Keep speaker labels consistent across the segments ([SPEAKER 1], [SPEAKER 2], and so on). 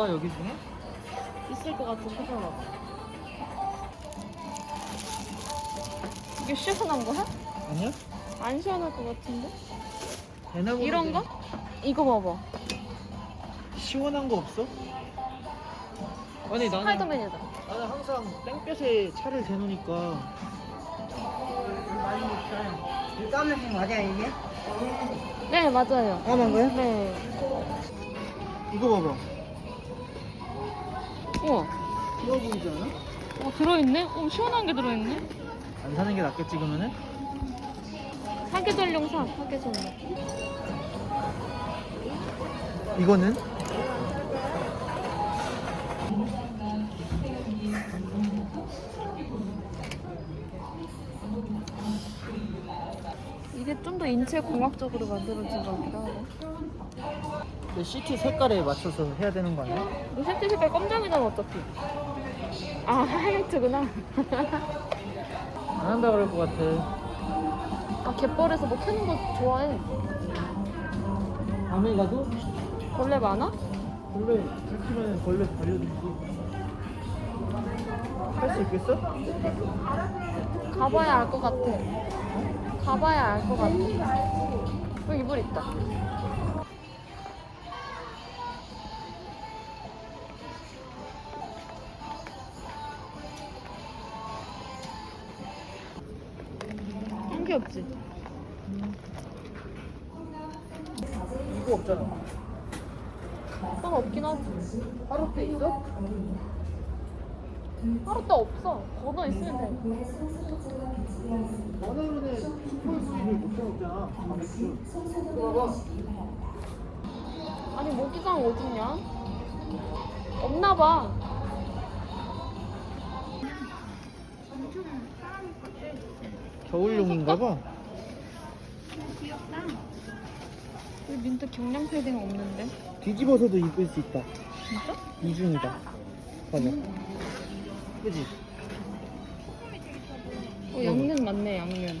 [SPEAKER 1] 있을까 여기 중에?
[SPEAKER 2] 있을 것 같은 찾아봐. 이게 시원한 거야?
[SPEAKER 1] 아니야?
[SPEAKER 2] 안 시원할 것 같은데?
[SPEAKER 1] 대나무
[SPEAKER 2] 이런 거? 이거 봐봐.
[SPEAKER 1] 시원한 거 없어? 아니 나는
[SPEAKER 2] 스파이더맨이다.
[SPEAKER 1] 나는 항상 땡볕에 차를 대놓으니까
[SPEAKER 3] 많이 먹어요. 이 까만색 맞아요, 이게?
[SPEAKER 2] 네, 맞아요.
[SPEAKER 3] 까만 거요?
[SPEAKER 2] 네.
[SPEAKER 1] 이거 봐봐
[SPEAKER 2] 우와.
[SPEAKER 1] 좋아 보이지 않아?
[SPEAKER 2] 어, 들어있네? 어, 시원한 게 들어있네?
[SPEAKER 1] 안 사는 게 낫겠지 그러면은?
[SPEAKER 2] 사계절용 사, 사계절용.
[SPEAKER 1] 이거는?
[SPEAKER 2] 이게 좀 더 인체 공학적으로 만들어진 것 같기도 하고.
[SPEAKER 1] 그 시티 색깔에 맞춰서 해야 되는 거 아니야?
[SPEAKER 2] 너 색깔 색깔 검정이잖아, 어차피. 아, 하이라이트구나.
[SPEAKER 1] 안 한다 그럴 것 같아
[SPEAKER 2] 아, 갯벌에서 뭐 캐는 거 좋아해.
[SPEAKER 1] 밤에 가도
[SPEAKER 2] 벌레 많아?
[SPEAKER 1] 벌레 들키면 벌레 달려들지 할수 있겠어?
[SPEAKER 2] 가봐야 알 것 같아. 가봐야 알 것 같아. 여기 물 있다. 한 귀엽지?
[SPEAKER 1] 이거 없잖아
[SPEAKER 2] 넌 없긴 하지.
[SPEAKER 1] 하루 때 있어?
[SPEAKER 2] 하루 때 없어. 번호 있으면 돼.
[SPEAKER 1] 너네는 슈퍼주의를 못 해먹잖아 방수 이거 봐봐
[SPEAKER 2] 아니 모기장 어딨냐? 없나 봐.
[SPEAKER 1] 겨울용인가 봐
[SPEAKER 2] 우리 민트 경량 패딩 없는데?
[SPEAKER 1] 뒤집어서도 입을 수 있다
[SPEAKER 2] 진짜?
[SPEAKER 1] 이중이다 봐봐 그지?
[SPEAKER 2] 어 양면 맞네 양면.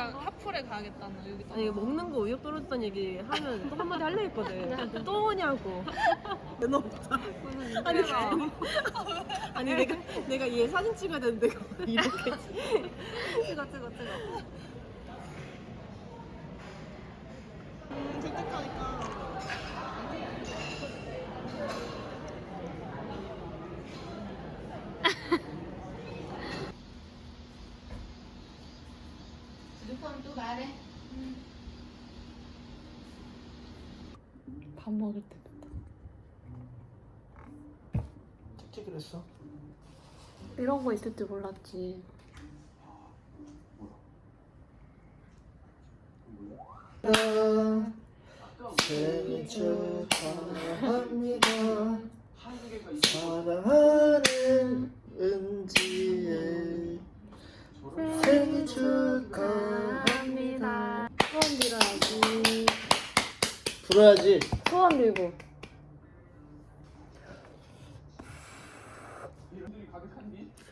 [SPEAKER 2] 약간 하풀에 가야겠다는 여기.
[SPEAKER 4] 아니 먹는 거 의욕 떨어졌다는 얘기 하면 또 한마디 할래 했거든. 또 오냐고. 너 없다. 아니 아니 내가 내가 얘 사진 찍어야 되는데 이렇게.
[SPEAKER 5] 찍어 찍어 찍어.
[SPEAKER 2] 밥 먹을 때부터.
[SPEAKER 1] 찍지 그랬어
[SPEAKER 2] 이런 거 있을 줄 몰랐지.
[SPEAKER 1] 생일 축하합니다 사랑하는 은지의 생일 축하합니다
[SPEAKER 2] 소원 빌어야지.
[SPEAKER 1] 불어야지
[SPEAKER 2] 소원 빌고.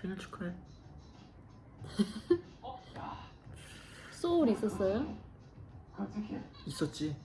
[SPEAKER 1] 생일 축하해
[SPEAKER 2] 소울 있었어요?
[SPEAKER 1] 있었지.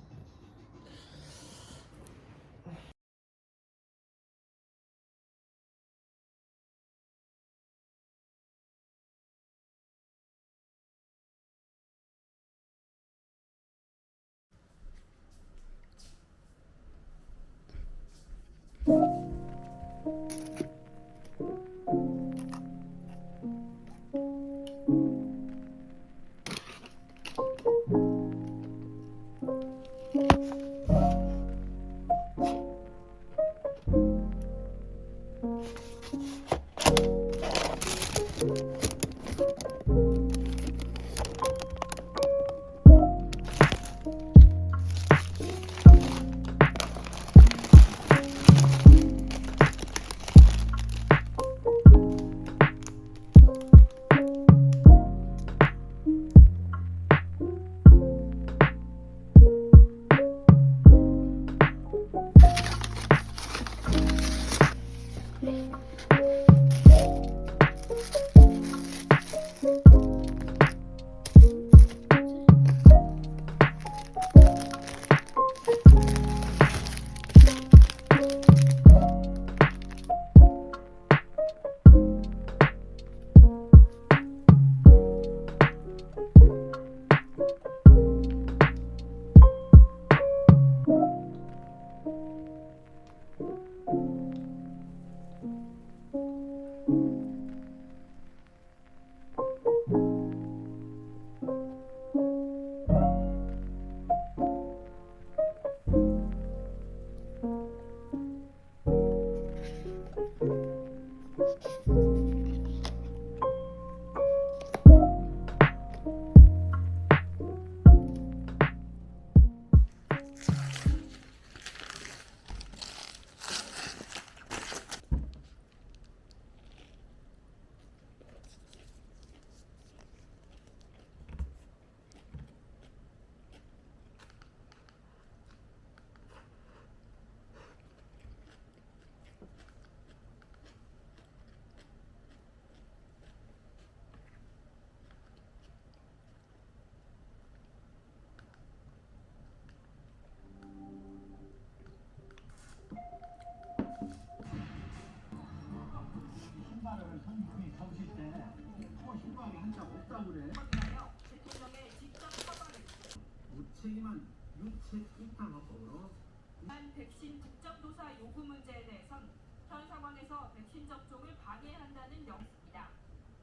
[SPEAKER 6] 한 백신 국적 도사 요구 문제에 대해선 현 상황에서 백신 접종을 방해한다는 영입니다.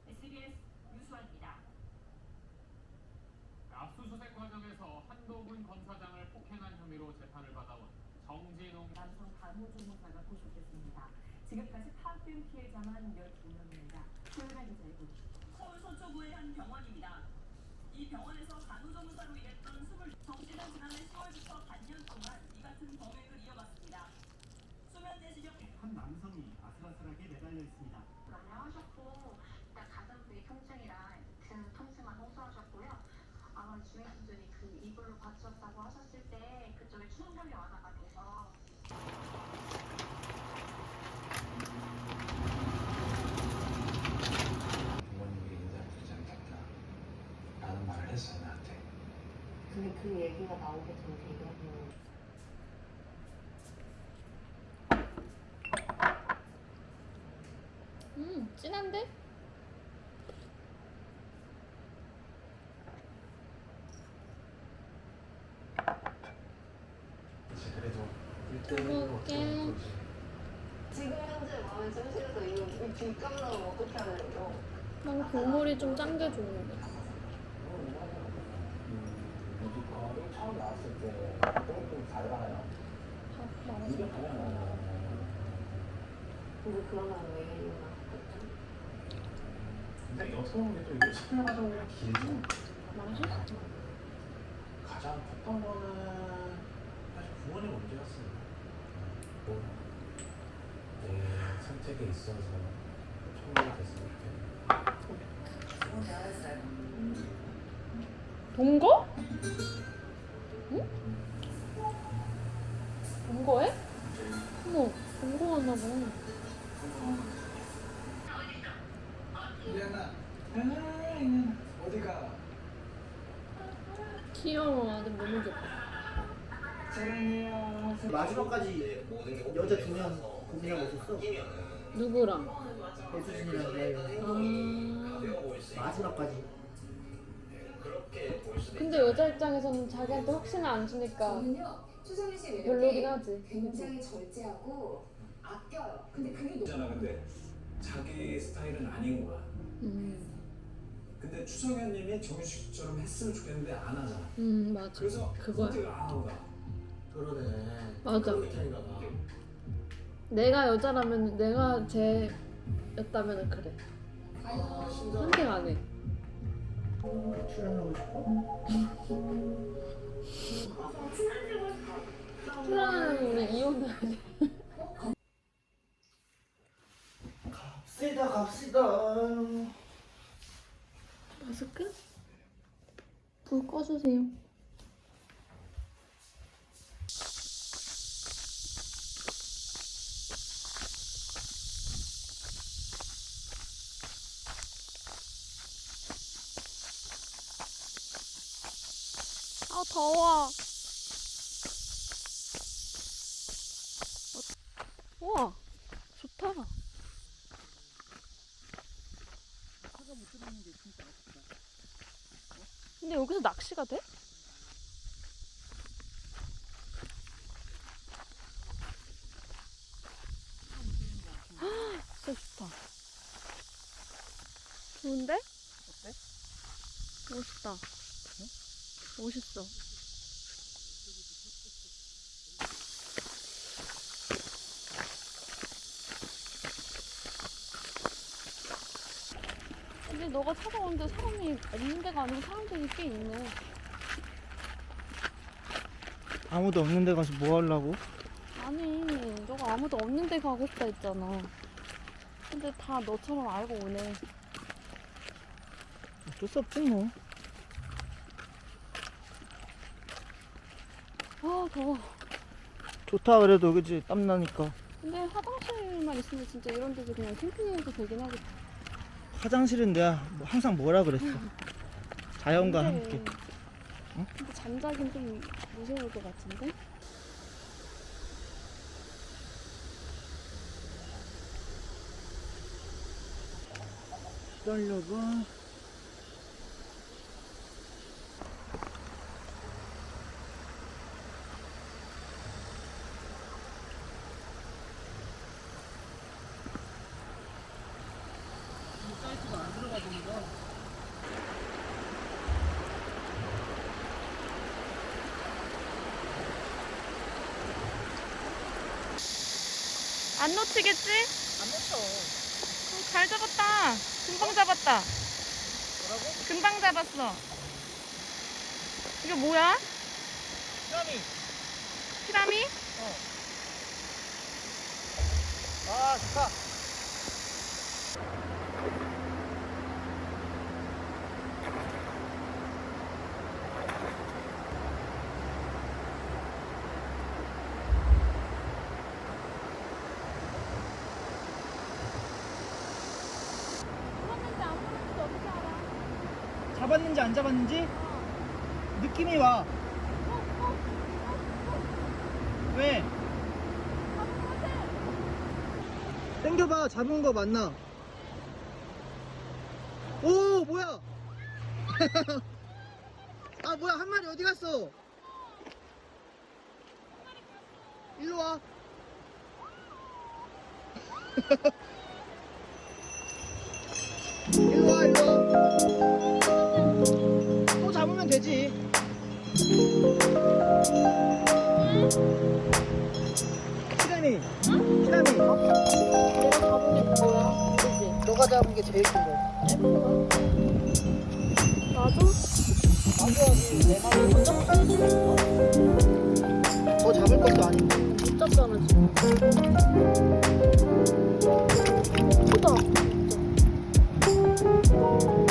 [SPEAKER 6] SBS 유수환입니다.
[SPEAKER 7] 압수수색 과정에서 한동훈 검사장을 폭행한 혐의로 재판을 받아온 정진웅
[SPEAKER 6] 남성 간호 조무사가 구속됐습니다. 지금까지 파악된 피해자만 12명입니다. 조현아 기자의 보도. 서울 서초구의 한 병원입니다. 이 병원에서 간호조무사로 일했던 20 정진은 지난해 10월부터 반년 동안 이 같은 범행을 이어갔습니다. 수면 내시경
[SPEAKER 8] 한 남성이 아슬아슬하게 매달려 있습니다.
[SPEAKER 9] 하셨고 일단 가슴 부위 통증이랑 등 통증만 호소하셨고요. 아마 주행 분들이 그 이불로 받쳤다고 하셨을 때 그쪽에 충격이 완화가 돼서
[SPEAKER 10] 부모님이 인사를 주지 않겠다 라는 말을 했어요 나한테
[SPEAKER 3] 근데 그 얘기가 나오게 된 계기는
[SPEAKER 2] 음, 진한데?
[SPEAKER 10] 그치 그래도 1등은
[SPEAKER 2] 먹을게.
[SPEAKER 9] 지금 현재 마음에 찜실에서 이거 뒷감 나오면 어떻게 하는 거죠?
[SPEAKER 2] 난 국물이 좀 짠 게 좋은데.
[SPEAKER 10] 뮤지컬이 처음 나왔을 때 조금 다르잖아요
[SPEAKER 2] 밥 많아서.
[SPEAKER 10] 이게 그냥
[SPEAKER 9] 근데 그러면 왜 이러나?
[SPEAKER 10] 근데 어떻게 보면 또 이게 시간 과정이 길죠
[SPEAKER 2] 맛있어.
[SPEAKER 10] 가장 컸던 거는 사실 부모님 문제였습니 다 뭐, 내 선택에 있어서 됐을 때
[SPEAKER 2] 동거? 응? 동거해? 어머, 동거 하나 봐.
[SPEAKER 8] 미안아. 아, 어디가?
[SPEAKER 2] 와, 근데 너무 좋다.
[SPEAKER 1] 마지막까지 여자 두명 고민하고 있었어.
[SPEAKER 2] 누구랑?
[SPEAKER 1] 배수진이랑
[SPEAKER 2] 아.
[SPEAKER 1] 마지막까지.
[SPEAKER 2] 근데 여자 입장에서는 자기한테 확신을 안 주니까
[SPEAKER 9] 추성희 씨 매력이
[SPEAKER 2] 별로긴 하지.
[SPEAKER 9] 굉장히 절제하고 아껴요. 근데 그게 너무
[SPEAKER 10] 있잖아 근데 자기 스타일은 아닌 거야
[SPEAKER 2] 음,
[SPEAKER 10] 근데 추성현님이 정유식처럼 했으면 좋겠는데 안 하잖아
[SPEAKER 2] 음 맞아.
[SPEAKER 10] 그래서
[SPEAKER 2] 그거야.
[SPEAKER 10] 선택을 안.
[SPEAKER 2] 맞아. 내가 여자라면 내가 쟤였다면 그래. 선택 안 해.
[SPEAKER 1] 출연하고 싶어?
[SPEAKER 2] 출연하면 우리 이혼해야 돼.
[SPEAKER 1] 갑시다 갑시다.
[SPEAKER 2] 마스크? 불 꺼주세요. 더워. 우와 좋다. 근데 여기서 낚시가 돼? 헉, 진짜 좋다. 좋은데? 어때? 멋있다. 멋있어. 근데 너가 찾아오는데 사람이 없는 데가 아니고 사람들이 꽤 있네.
[SPEAKER 1] 아무도 없는 데 가서 뭐 하려고?
[SPEAKER 2] 아니, 너가 아무도 없는 데 가고 싶다 했잖아. 근데 다 너처럼 알고 오네.
[SPEAKER 1] 어쩔 수 없지 뭐.
[SPEAKER 2] 아, 더워.
[SPEAKER 1] 좋다 그래도 그지 땀 나니까.
[SPEAKER 2] 근데 화장실만 있으면 진짜 이런 데서 그냥 캠핑해도 되긴 하겠다.
[SPEAKER 1] 화장실은 내가 뭐 항상 뭐라 그랬어. 자연과
[SPEAKER 2] 근데-
[SPEAKER 1] 함께.
[SPEAKER 2] 근데 잠자긴 좀 무서울 것 같은데?
[SPEAKER 1] 떨려고.
[SPEAKER 2] 안 놓치겠지?
[SPEAKER 1] 안 놓쳐.
[SPEAKER 2] 어, 잘 잡았다. 금방 잡았다.
[SPEAKER 1] 뭐라고?
[SPEAKER 2] 금방 잡았어. 이게 뭐야?
[SPEAKER 1] 시람이.
[SPEAKER 2] 피라미?
[SPEAKER 1] 아 좋다.
[SPEAKER 2] 잡았는지 안 잡았는지 어떻게 알아?
[SPEAKER 1] 잡았는지 안 잡았는지 느낌이 와. 왜? 땡겨봐 잡은 거 맞나? 오 뭐야? 아 뭐야 한 마리 어디 갔어? 일로 와. 일로 와 일로 와. 키라미. 응? 키라미. 어?
[SPEAKER 2] 내가 잡은 게 뭐야? 그지?
[SPEAKER 1] 너가 잡은 게 제일 큰 거.
[SPEAKER 2] 나도?
[SPEAKER 1] 나도 내 마음이 먼저 더 잡을 것도 아니고
[SPEAKER 2] 못 잡잖아 지금. 크다. 진짜.